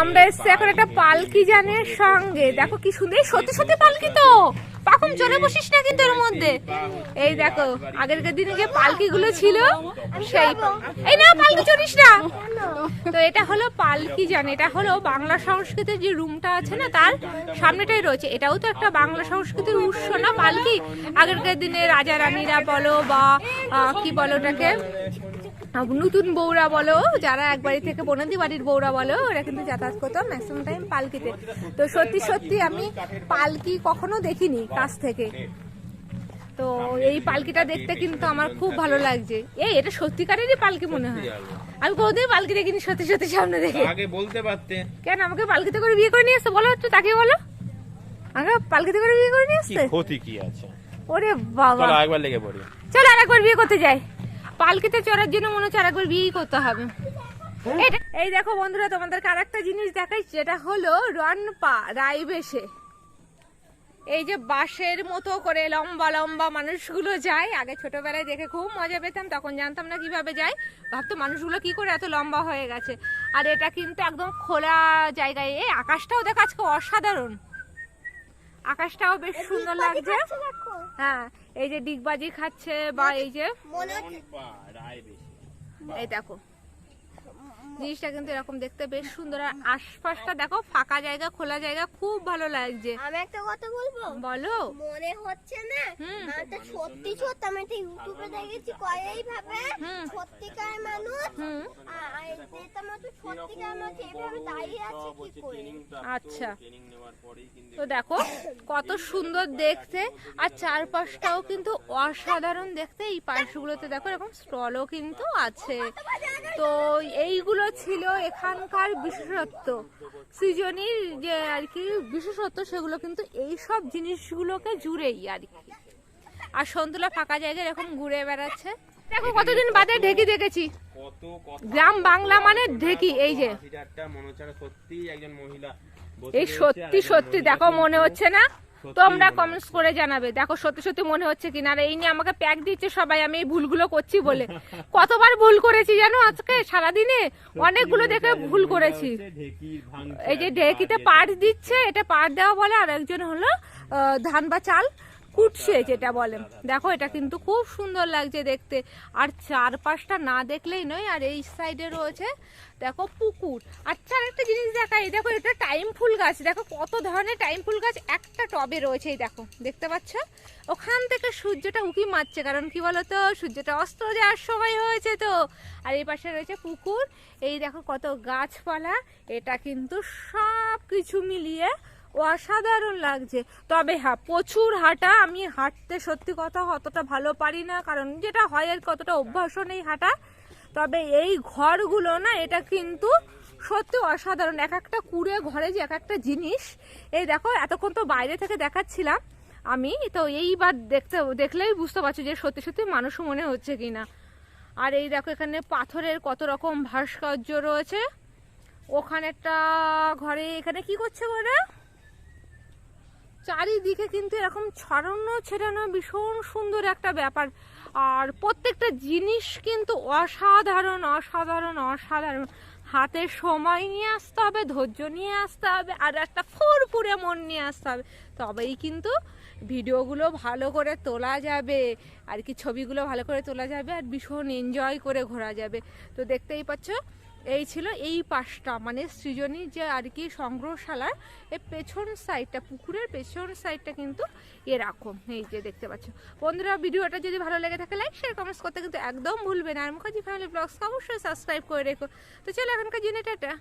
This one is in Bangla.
আমরা এসছি এখন একটা পালকি জানের সঙ্গে। দেখো কি সুন্দর, সত্যি সত্যি পালকি তো। পাখম চলে বসিস না কিন্তু এর মধ্যে। এই দেখো, আগেরকার দিনে যে পালকি গুলো ছিল, সেই এই না, পালকি চড়িস না। তো এটা হলো পালকি জান এটা হলো বাংলা সংস্কৃতির যে রুমটা আছে না, তার সামনেটাই রয়েছে। এটাও তো একটা বাংলা সংস্কৃতির উৎস না, পালকি? আগেরকার দিনে রাজা রানীরা বলো বা কি বলো ওটাকে? নতুন বউরা বলো যারা এক বাড়ি থেকে বনদি বাড়ির বউরা বলো ওরা কিন্তু যাতায়াত করতো ম্যাক্সিমাম টাইম পালকিতে। তো সত্যি সত্যি আমি পালকি কখনো দেখিনি কাছ থেকে। তো এই পালকিটা দেখতে কিন্তু আমার খুব ভালো লাগছে। এই এটা সত্যিকারেরই পালকি মনে হয়। আমি কোনোদিন পালকি দেখিনি সত্যি সত্যি সামনে দেখে। আগে বলতে পারতে। কেন আমাকে পালকিতে করে বিয়ে করে নিয়ে আসতে? বলো একটু তাকে বলো। আমাকে পালকিতে করে বিয়ে করে নিয়ে আসতে? ক্ষতি কি আছে? ওরে বাবা। চলো একবার লেগে পড়ি। চল আরেকবার বিয়ে করতে যাই। পালকিতে চড়ার জন্য মনে হচ্ছে আরেকবার বিয়েই করতে হবে। এই দেখো বন্ধুরা তোমাদেরকে আরেকটা জিনিস দেখাই যেটা হলো রনপা রাইবেশে এই যে বাঁশের মতো করে লম্বা লম্বা মানুষগুলো যায়। আগে ছোটবেলায় দেখে খুব মজা পেতাম তখন জানতাম না কীভাবে যায়। ভাবতো মানুষগুলো কি করে এত লম্বা হয়ে গেছে। আর এটা কিন্তু একদম খোলা জায়গায় এই আকাশটাও দেখো আজকে অসাধারণ। আকাশটাও বেশ সুন্দর লাগছে হ্যাঁ এই যে ডিগবাজি খাচ্ছে বা এই যে এই দেখো জিনিসটা কিন্তু এরকম দেখতে বেশ সুন্দর। আর আশপাশটা দেখো ফাঁকা জায়গা খোলা জায়গা খুব ভালো লাগছে। আমি একটা কথা বলব? বলো। মনে হচ্ছে না। এটা সত্যি সত্যি আমি একটা ইউটিউবে দেখেছি কয়েই ভাবে। সত্যিকার মানুষ। আচ্ছা। তো দেখো কত সুন্দর দেখতে। আর চারপাশটাও কিন্তু অসাধারণ দেখতে। এই পাশগুলোতে দেখো এরকম স্টলও কিন্তু আছে। তো এইগুলো ছিল এখানকার বিশেষত্ব। সৃজনীর যে আর কি বিশেষত্ব, সেগুলো কিন্তু এই সব জিনিসগুলোকে জুড়েই আর কি। আর সন্তুলা ফাঁকা জায়গায় এরকম ঘুরে বেড়াচ্ছে। দেখো কতদিন বাদে ঢেকি দেখেছি। গ্রাম বাংলা মানে ঢেকি এই যে। সত্যি একজন মহিলা এই সত্যি সত্যি দেখো মনে হচ্ছে না? তোমরা মনে কমেন্টস করে জানাবে। দেখো সত্যি সত্যি মনে হচ্ছে কিনা? আর এই নিয়ে আমাকে প্যাক দিচ্ছে সবাই আমি এই ভুলগুলো করছি বলে। কতবার ভুল করেছি জানো আজকে? সারাদিনে অনেকগুলো দেখে ভুল করেছি। এই যে ঢেকিতে পাট দিচ্ছে। এটা পাট দেওয়া বলে আর একজন হলো ধান বা চাল। কুটছে যেটা বলে দেখো, এটা কিন্তু খুব সুন্দর লাগছে দেখতে। আর চারপাশটা না দেখলেই নয়, আর এই সাইডে রয়েছে, দেখো পুকুর। আচ্ছা একটা জিনিস দেখাই। দেখো, এটা টাইম ফুল গাছ। দেখো, কত ধরনের টাইম ফুল গাছ। একটা টবে রয়েছে, এই দেখো, দেখতে পাচ্ছ? ওখান থেকে সূর্যটা উকি মারছে, কারণ কি বলতো? সূর্যটা অস্ত যাওয়ার সময় হয়েছে তো। আর এই পাশে রয়েছে পুকুর। এই দেখো কত গাছপালা। এটা কিন্তু সব কিছু মিলিয়ে অসাধারণ লাগছে। তবে হ্যাঁ প্রচুর হাঁটা, আমি হাঁটতে সত্যি কথা অতটা ভালো পারি না, কারণ যেটা হয় আর কতটা অভ্যাসও নেই হাঁটা তবে এই ঘরগুলো না, এটা কিন্তু সত্যি অসাধারণ। এক একটা কুড়ে ঘরে যে এক একটা জিনিস, এই দেখো, এতক্ষণ তো বাইরে থেকে দেখাচ্ছিলাম আমি, তো এইবার দেখতে, দেখলেই বুঝতে পারছি যে সত্যি সত্যি মানুষ মনে হচ্ছে কি না আর এই দেখো, এখানে পাথরের কত রকম ভাস্কর্য রয়েছে। ওখানে একটা ঘরে, এখানে কি করছে ওরা চারিদিকে কিন্তু এরকম ছড়ানো, ছেড়ানো ভীষণ সুন্দর একটা ব্যাপার। আর প্রত্যেকটা জিনিস কিন্তু অসাধারণ অসাধারণ অসাধারণ। হাতে সময় নিয়ে আসতে হবে, ধৈর্য নিয়ে আসতে হবে, আর একটা ফুরফুরে মন নিয়ে আসতে হবে। তবেই কিন্তু ভিডিওগুলো ভালো করে তোলা যাবে, আর কি ছবিগুলো ভালো করে তোলা যাবে, আর ভীষণ এনজয় করে ঘোরা যাবে। তো দেখতেই পাচ্ছ এই ছিল এই পাশটা মানে সৃজনী যে আর কি সংগ্রহশালার এই পেছন সাইডটা পুকুরের পেছন সাইডটা কিন্তু এরকম, এই যে দেখতে পাচ্ছ। বন্ধুরা, ভিডিওটা যদি ভালো লেগে থাকে লাইক শেয়ার কমেন্টস করতে কিন্তু একদম ভুলবে না। আর মুখার্জি ফ্যামিলি ব্লগস অবশ্যই সাবস্ক্রাইব করে রেখো। তো চলো এখনকার জন্য টাটা।